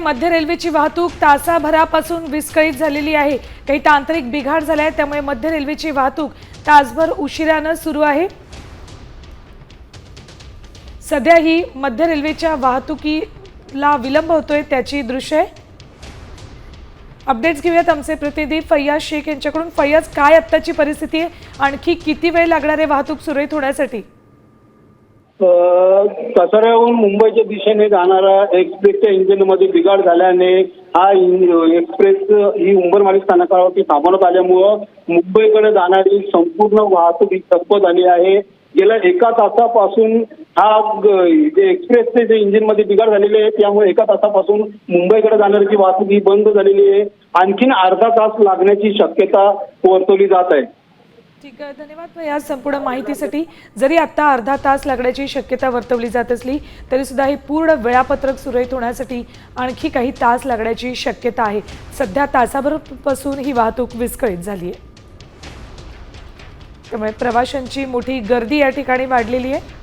मध्य रेल्वेची वाहतूक तासाभरापासून विस्कळीत झालेली आहे. काही तांत्रिक बिघाड झाला आहे त्यामुळे मध्य रेल्वेची वाहतूक तासभर उशिरानं सुरू आहे. सध्या ही मध्य रेल्वेच्या वाहतुकीला विलंब होतोय त्याची दृश्य आहे. अपडेट्स घेऊयात आमचे प्रतिनिधी फैयाज शेख यांच्याकडून. फैयाज काय आत्ताची परिस्थिती आहे? आणखी किती वेळ लागणार आहे वाहतूक सुरळीत होण्यासाठी? कचऱ्याहून मुंबईच्या दिशेने जाणारा एक्सप्रेसच्या इंजिनमध्ये बिघाड झाल्याने हा एक्सप्रेस ही उंबरमाळी स्थानकावरती थांबवण्यात आल्यामुळं मुंबईकडे जाणारी संपूर्ण वाहतूक ही ठप्प झाली आहे. गेल्या एका तासापासून हा जे एक्सप्रेसचे जे इंजिनमध्ये बिघाड झालेले आहे त्यामुळे एका तासापासून मुंबईकडे जाणारी वाहतूक ही बंद झालेली आहे. आणखीन अर्धा तास लागण्याची शक्यता वर्तवली जात आहे. ठीक आहे धन्यवाद या संपूर्ण माहितीसाठी. जरी आता अर्धा तास लागण्याची शक्यता वर्तवली जात असली तरी सुद्धा हे पूर्ण वेळापत्रक सुरळीत होण्यासाठी आणखी काही तास लागण्याची शक्यता आहे. सध्या तासाभरपासून ही वाहतूक विस्कळीत झाली आहे. त्यामुळे प्रवाशांची मोठी गर्दी या ठिकाणी वाढलेली आहे.